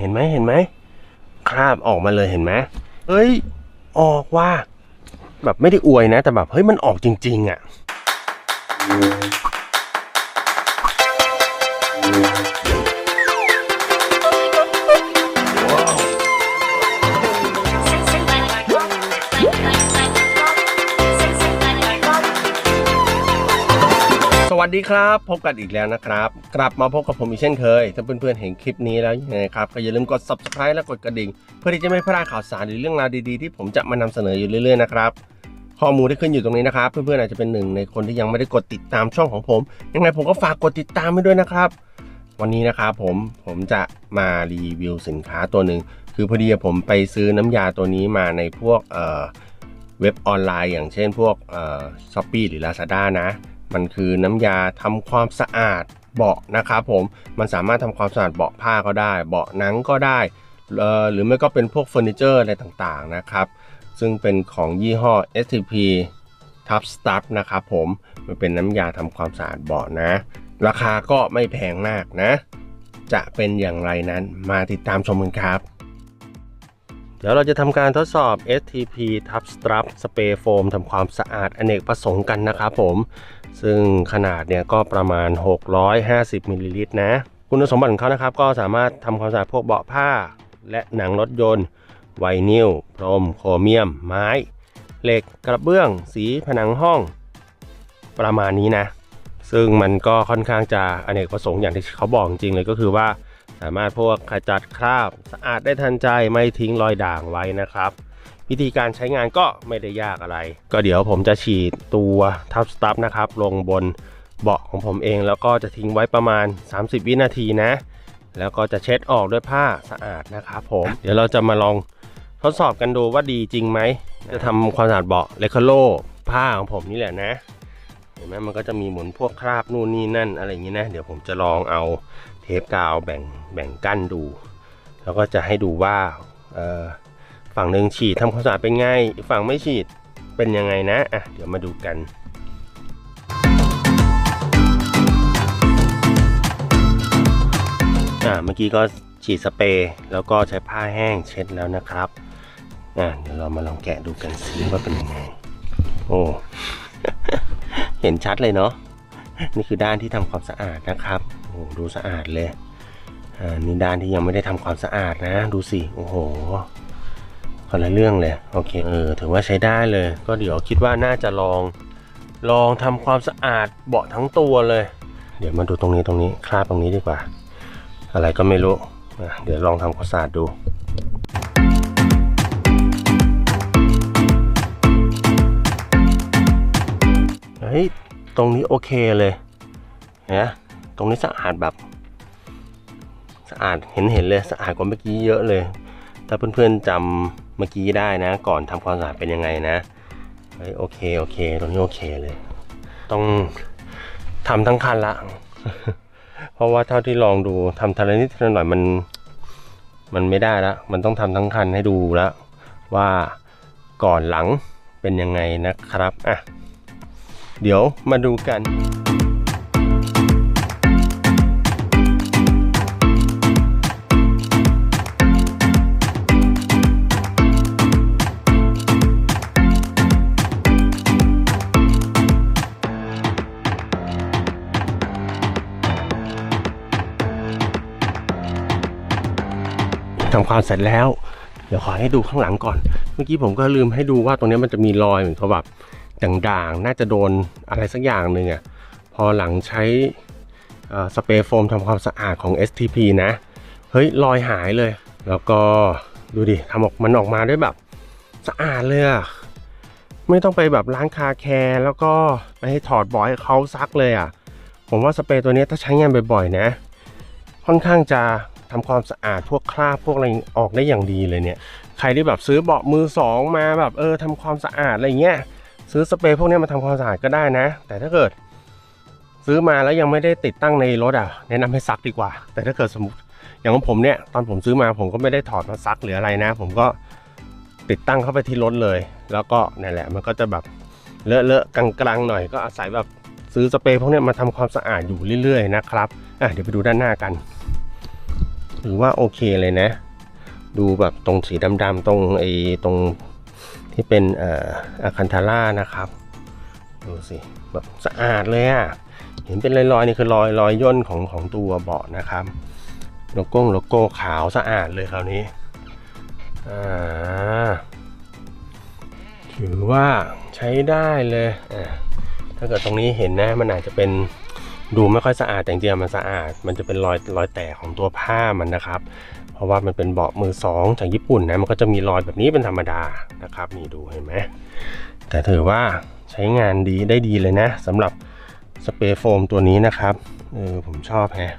เห็นไหมเห็นไหมคราบออกมาเลยเห็นไหมเฮ้ย ออกว่า แบบไม่ได้อวยนะ แต่แบบเฮ้ยมันออกจริง ๆอะ วัสดีครับ พบกันอีกแล้วนะครับ กลับมาพบกับผมอีกเช่นเคย ถ้าเพื่อนๆเห็นคลิปนี้แล้วยังไงครับก็อย่าลืมกด subscribe และกดกระดิ่ง เพื่อที่จะไม่พลาดข่าวสารหรือเรื่องราวดีๆที่ผมจะมานำเสนออยู่เรื่อยๆนะครับข้อมูลที่ขึ้นอยู่ตรงนี้นะครับ เพื่อนๆอาจจะเป็นหนึ่งในคนที่ยังไม่ได้กดติดตามช่องของผม ยังไงผมก็ฝากกดติดตามไว้ด้วยนะครับ วันนี้นะครับผมผมจะมารีวิวสินค้าตัวหนึ่งคือพอดีผมไปซื้อน้ำยาตัวนี้มาในพวกเอ่อเว็บออนไลน์ อย่างเช่นพวกเอ่อช้อปปี้หรือ Lazada นะ มันคือน้ำยาทำความสะอาดเบาะนะครับผมมันสามารถทำความสะอาดเบาะผ้าก็ได้ เบาะหนังก็ได้หรือไม่ก็เป็นพวกเฟอร์นิเจอร์อะไรต่างๆนะครับ ซึ่งเป็นของยี่ห้อ STP Top Stuff นะครับผมมันเป็นน้ำยาทำความสะอาดเบาะนะ ราคาก็ไม่แพงมากนะ จะเป็นอย่างไรนั้นมาติดตามชมกันครับ เดี๋ยวเราจะทำการทดสอบ STP Top Strap Spray Foam ทำความสะอาดอเนกประสงค์กันนะครับผม ซึ่งขนาดเนี่ยก็ประมาณ 650มิลลิลิตรนะ คุณสมบัติของเขานะครับ ก็สามารถทำความสะอาดพวกเบาะผ้า และหนังรถยนต์ ไวนิลพรม โครเมียม ไม้ เหล็กกระเบื้อง สีผนังห้อง ประมาณนี้นะ ซึ่งมันก็ค่อนข้างจะอเนกประสงค์อย่างที่เขาบอกจริงเลยก็คือว่า สามารถพวกขจัดคราบสะอาดได้ทันใจไม่ทิ้งรอยด่างไว้นะครับ วิธีการใช้งานก็ไม่ได้ยากอะไร ก็เดี๋ยวผมจะฉีดตัวทับสตัฟนะครับ ลงบนเบาะของผมเองแล้วก็จะทิ้งไว้ประมาณ 30 วินาทีนะ แล้วก็จะเช็ดออกด้วยผ้าสะอาดนะครับผม เดี๋ยวเราจะมาลองทดสอบกันดูว่าดีจริงไหม จะทำความสะอาดเบาะเลคโลผ้าของผมนี่แหละนะ ห็นไหมมันก็จะมีหมุนพวกคราบนู่นนี่นั่นอะไรอย่างนี้นะ เดี๋ยวผมจะลองเอาเทปกาวแบ่งแบ่งกั้นดู แล้วก็จะให้ดูว่าฝั่งหนึ่งฉีดทำความสะอาดเป็นไงฝั่งไม่ฉีดเป็นยังไงนะอะเดี๋ยวมาดูกันอ่าเมื่อกี้ก็ฉีดสเปรย์แล้วก็ใช้ผ้าแห้งเช็ดแล้วนะครับอ่าเดี๋ยวเรามาลองแกะดูกันสิว่าเป็นยังไง โอ้ เห็นชัดเลยเนาะนี่คือด้านที่ทำความสะอาดนะครับโอ้ดูสะอาดเลยอ่านี่ด้านที่ยังไม่ได้ทำความสะอาดนะ ดูสิโอ้โหคนละเรื่องเลยโอเคเออถือว่าใช้ได้เลย ก็เดี๋ยวคิดว่าน่าจะลองลองทำความสะอาดเบาะทั้งตัวเลย เดี๋ยวมาดูตรงนี้ตรงนี้คราบตรงนี้ดีกว่า อะไรก็ไม่รู้อะเดี๋ยวลองทำความสะอาดดู เฮ้ยตรงนี้โอเคเลยนะตรงนี้สะอาดแบบ สะอาดเห็นเห็นเลยสะอาดกว่าเมื่อกี้เยอะเลย ถ้าเพื่อนๆจำเมื่อกี้ได้นะ ก่อนทำความสะอาดเป็นยังไงนะเฮ้ยโอเคโอเค ตรงนี้โอเคเลย ต้องทำทั้งคันละ เพราะว่าเท่าที่ลองดูทำทีลนิดทีลหน่อยมันมันไม่ได้ละมันต้องทำทั้งคันให้ดูแล้วว่าก่อนหลังเป็นยังไงนะครับอะ เดี๋ยวมาดูกันทำความเสร็จแล้ว เดี๋ยวขอให้ดูข้างหลังก่อน เมื่อกี้ผมก็ลืมให้ดูว่าตรงนี้มันจะมีรอยเหมือนกับแบบ ด่างๆ น่าจะโดนอะไรสักอย่างหนึ่งอะ พอหลังใช้สเปรย์โฟมทำความสะอาดของ STP นะ เฮ้ยรอยหายเลย แล้วก็ดูดิทำออกมันออกมาด้วยแบบสะอาดเลยอะไม่ต้องไปแบบล้างคาแคร์แล้วก็ไปให้ถอดบอยให้เขาซักเลยอะผมว่าสเปรย์ตัวนี้ถ้าใช้งานบ่อยๆนะ ค่อนข้างจะทำความสะอาดพวกคราบพวกอะไรออกได้อย่างดีเลยเนี่ย ใครที่แบบซื้อเบาะมือสองมาแบบเออทำความสะอาดอะไรเงี้ย ซื้อสเปรย์พวกนี้มาทำความสะอาดก็ได้นะ แต่ถ้าเกิด ซื้อมาแล้วยังไม่ได้ติดตั้งในรถอะแนะนำให้ซักดีกว่า แต่ถ้าเกิดสมมติอย่างของผมเนี่ยตอนผมซื้อมาผมก็ไม่ได้ถอดมาซักหรืออะไรนะ ผมก็ติดตั้งเข้าไปที่รถเลย แล้วก็นั่นแหละมันก็จะแบบเลอะๆกลางๆหน่อยก็อาศัยแบบซื้อสเปรย์พวกนี้มาทำความสะอาดอยู่เรื่อยๆนะครับอะเดี๋ยวไปดูด้านหน้ากันถือว่าโอเคเลยนะ ดูแบบตรงสีดำๆตรงไอ้ตรง ที่เป็นอออะคันทาร่านะครับ ดูสิแบบสะอาดเลยอะ่ะเห็นเป็นรอยๆนี่คือรอยรอยย่นของของตัวเบาะนะครับโลโก้โลโก้ขาวสะอาดเลยคราวนี้ถือว่าใช้ได้เลยถ้าเกิดตรงนี้เห็นนะมันอาจจะเป็นดูไม่ค่อยสะอาดแต่จริงๆมันสะอาด มันจะเป็นรอยรอยแตกของตัวผ้ามันนะครับ ราะว่ามันเป็นเบาะมือสองจากญี่ปุ่นนะมันก็จะมีรอยแบบนี้เป็นธรรมดานะครับนี่ดูเห็นไหมแต่ถือว่าใช้งานดีได้ดีเลยนะสำหรับสเปรย์โฟมตัวนี้นะครับเออผมชอบแฮะ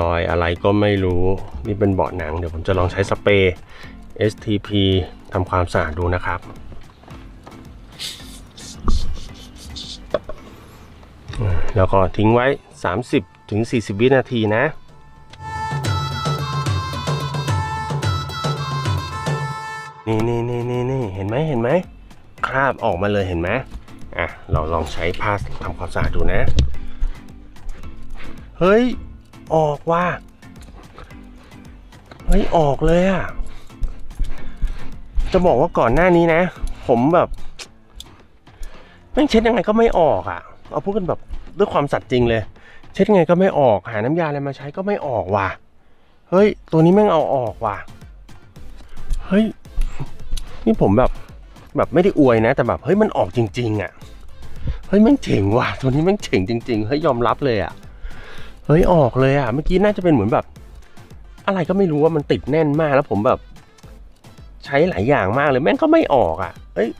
รอยอะไรก็ไม่รู้นี่เป็นเบาะหนัง เดี๋ยวผมจะลองใช้สเปรย์ STP ทำความสะอาดดูนะครับแล้วก็ทิ้งไว้ 30ถึง40 วินาทีนะ นี่นี่นี่นี่นี่เห็นไหมเห็นไหมคราบออกมาเลยเห็นไหมอะเราลองใช้ผ้าทำความสะอาดดูนะ เฮ้ย ออกว่า เฮ้ย ออกเลยอะจะบอกว่าก่อนหน้านี้นะ ผมแบบแม่งเช็ดยังไงก็ไม่ออกอะเอาพูดกันแบบด้วยความสัตย์จริงเลย เช็ดยังไงก็ไม่ออก หาน้ำยาอะไรมาใช้ก็ไม่ออกว่ะ เฮ้ย ตัวนี้แม่งเอาออกว่ะ นี่ผมแบบแบบไม่ได้อวยนะ แต่แบบเฮ้ยมันออกจริง ๆอะเฮ้ยแม่งเจ๋งว่ะตัวนี้แม่งเจ๋งจริงๆเฮ้ยยอมรับเลยอะเฮ้ยออกเลยอะเมื่อกี้น่าจะเป็นเหมือนแบบ อะไรก็ไม่รู้ว่ามันติดแน่นมากแล้วผมแบบ ใช้หลายอย่างมากเลยแม่งก็ไม่ออกอะ เอ้ย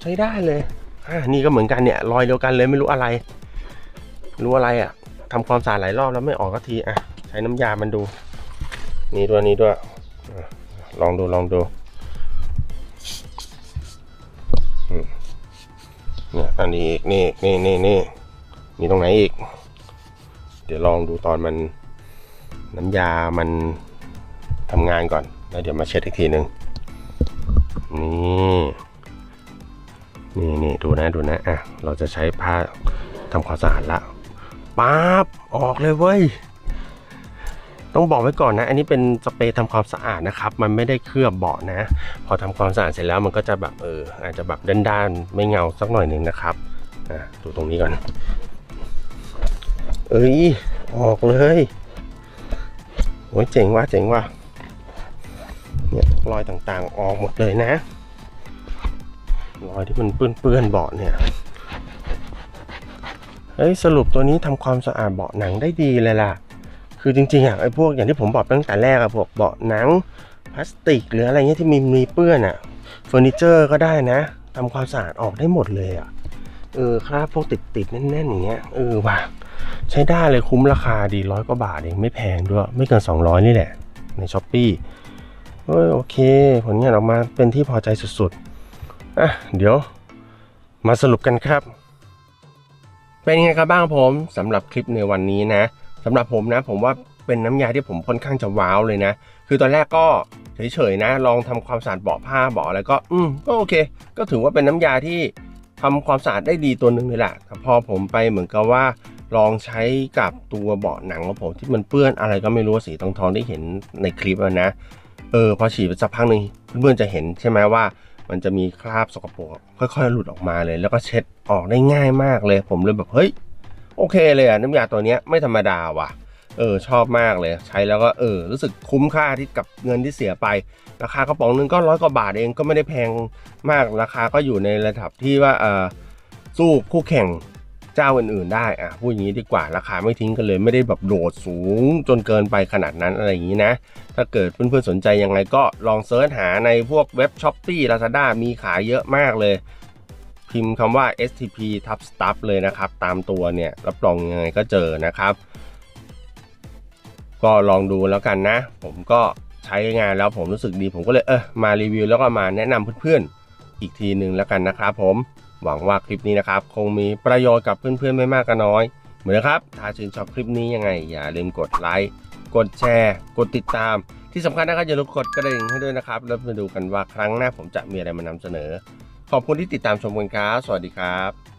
ใช้ได้เลยอ่านี่ก็เหมือนกันเนี่ยรอยเดียวกันเลยไม่รู้อะไร รู้อะไรอะทำความสะอาดหลายรอบแล้วไม่ออกก็ทีอะใช้น้ำยามันดู นี่ด้วยนี่ด้วยลองดูลองดู เนี่ยอันนี้อีกนี่นี่นี่นี่มีตรงไหนอีก เดี๋ยวลองดูตอนมันน้ำยามันทำงานก่อน แล้วเดี๋ยวมาเช็ดอีกทีหนึ่งนี่นี่นี่ดูนะดูนะอะเราจะใช้ผ้าทำความสะอาดละปั๊บออกเลยเว้ย ต้องบอกไว้ก่อนนะ อันนี้เป็นสเปรย์ทำความสะอาดนะครับ มันไม่ได้เคลือบเบาะนะ พอทำความสะอาดเสร็จแล้วมันก็จะแบบเอออาจจะแบบด้านๆไม่เงาสักหน่อยหนึ่งนะครับอะดูตรงนี้ก่อน เอ้ยออกเลยโอ้ยเจ๋งว่ะเจ๋งว่ะเนี่ยรอยต่างๆออกหมดเลยนะ รอยที่มันเปื้อนๆเบาะเนี่ยเฮ้ยสรุปตัวนี้ทำความสะอาดเบาะหนังได้ดีเลยล่ะ คือจริงๆอะไอ้พวกอย่างที่ผมบอกตั้งแต่แรกอะพวกเบาะหนังพลาสติก หรืออะไรเงี้ยที่มีมีเปื้อนอะเฟอร์นิเจอร์ก็ได้นะทำความสะอาดออกได้หมดเลยอะเออคราบพวกติดๆแน่นๆอย่างเงี้ยเออว่ะใช้ได้เลยคุ้มราคาดีร้อยกว่าบาทเองไม่แพงด้วย ไม่เกิน 200 นี่แหละ ในช้อปปี้เอ้ยโอเค ผลงานออกมาเป็นที่พอใจสุดๆอะเดี๋ยว มาสรุปกันครับ เป็นยังไงครับบ้างผมสำหรับคลิปในวันนี้นะ สำหรับผมนะ ผมว่าเป็นน้ำยาที่ผมค่อนข้างจะว้าวเลยนะ คือตอนแรกก็เฉยๆนะ ลองทำความสะอาดเบาะผ้าเบาะอะไรก็ อืมก็โอเค ก็ถือว่าเป็นน้ำยาที่ทำความสะอาดได้ดีตัวหนึ่งเลยแหละแต่พอผมไปเหมือนกับว่าลองใช้กับตัวเบาะหนังของผมที่มันเปื้อนอะไรก็ไม่รู้สีทองๆได้เห็นในคลิปนะ เออพอฉีดไปสักพักหนึ่งเพื่อนๆจะเห็นใช่ไหมว่า มันจะมีคราบสกปรกค่อยๆ หลุดออกมาเลย แล้วก็เช็ดออกได้ง่ายมากเลย ผมเลยแบบเฮ้ย โอเคเลยอะน้ำยาตัวนี้ไม่ธรรมดาว่ะเออชอบมากเลย ใช้แล้วก็เออรู้สึกคุ้มค่าที่กับเงินที่เสียไป ราคากระป๋องนึงก็ร้อยกว่าบาทเองก็ไม่ได้แพงมากราคาก็อยู่ในระดับที่ว่าเออสู้คู่แข่งเจ้าอื่นๆได้อะพูดอย่างนี้ดีกว่าราคาไม่ทิ้งกันเลยไม่ได้แบบโดดสูงจนเกินไปขนาดนั้นอะไรอย่างนี้นะ ถ้าเกิดเพื่อนๆสนใจยังไงก็ลองเซิร์ชหาในพวกเว็บ s h อ p e e Lazada มีขายเยอะมากเลย พิมพ์คำว่า STP Top Stuff เลยนะครับ ตามตัวเนี่ย รับรองยังไงก็เจอนะครับ ก็ลองดูแล้วกันนะ ผมก็ใช้งานแล้วผมรู้สึกดี ผมก็เลยเออมารีวิวแล้วก็มาแนะนำเพื่อนๆ อีกทีหนึ่งแล้วกันนะครับผมหวังว่าคลิปนี้นะครับ คงมีประโยชน์กับเพื่อนๆ ไม่มากก็น้อย เหมือนครับ ถ้าชื่นชอบคลิปนี้ยังไง อย่าลืมกดไลค์กดแชร์ กดติดตามที่สำคัญนะครับอย่าลืมกดกระดิ่งให้ด้วยนะครับ แล้วมาดูกันว่าครั้งหน้าผมจะมีอะไรมานำเสนอ ขอบคุณที่ติดตามชมกันครับ สวัสดีครับ